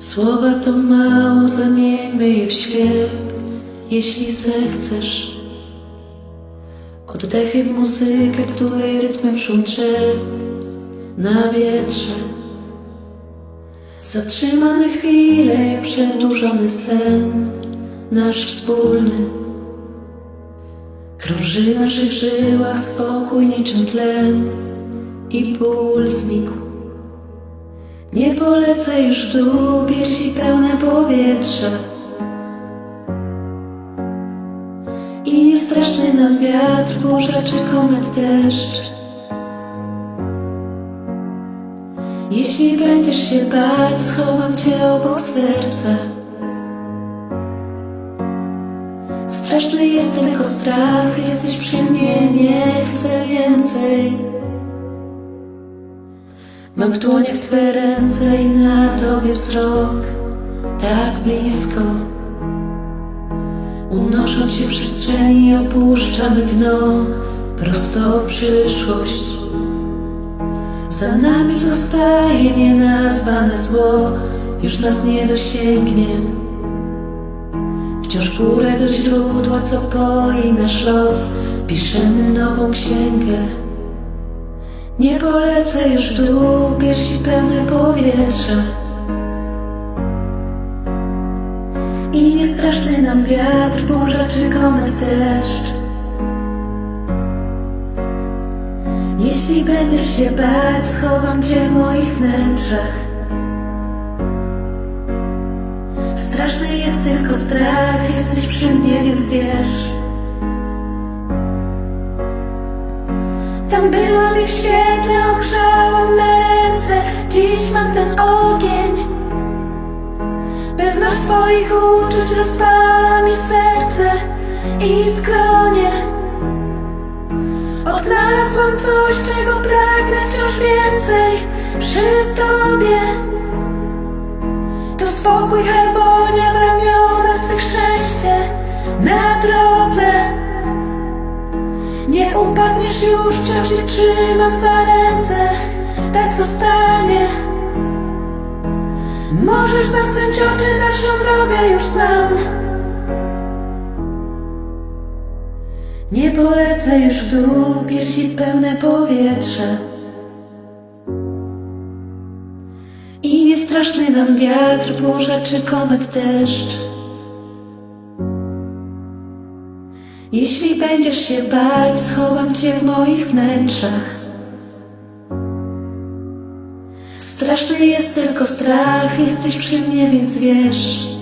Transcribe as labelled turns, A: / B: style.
A: Słowa to mało, zamieńmy je w śpiew, jeśli zechcesz. Oddechy w muzykę, której rytmem szum drzew na wietrze. Zatrzymane chwile, jak przedłużony sen, nasz wspólny. Krąży w naszych żyłach spokój niczym tlen i ból znikł. Nie polecę już w dół, piersi pełne powietrza. I straszny nam wiatr, burza czy komet deszcz. Jeśli będziesz się bać, schowam cię obok serca. Straszny jest tylko strach, jesteś przy mnie, nie chcę więcej. Mam w dłoniach Twe ręce i na Tobie wzrok Tak blisko. Unosząc się w przestrzeni opuszczamy dno Prosto przyszłość. Za nami zostaje nienazwane zło Już nas nie dosięgnie. Wciąż górę do źródła, co poi nasz los Piszemy nową księgę nie polecę już w dół, piersi pełne powietrza I nie straszny nam wiatr, burza czy komet deszcz. Jeśli będziesz się bać, schowam cię w moich wnętrzach. Straszny jest tylko strach, jesteś przy mnie, więc wiesz świetle ogrzałam me ręce. Dziś mam ten ogień. Pewność Twoich uczuć rozpala mi serce i skronie. Odnalazłam coś, czego pragnę wciąż więcej Przy Tobie. To spokój, już, wciąż cię trzymam za ręce Tak zostanie. Możesz zamknąć oczy, dalszą drogę już znam. Nie polecę już w dół, piersi pełne powietrza I nie straszny nam wiatr, burza czy komet deszcz Jeśli będziesz się bać, schowam cię w moich wnętrzach. Straszny jest tylko strach, jesteś przy mnie, więc wiesz.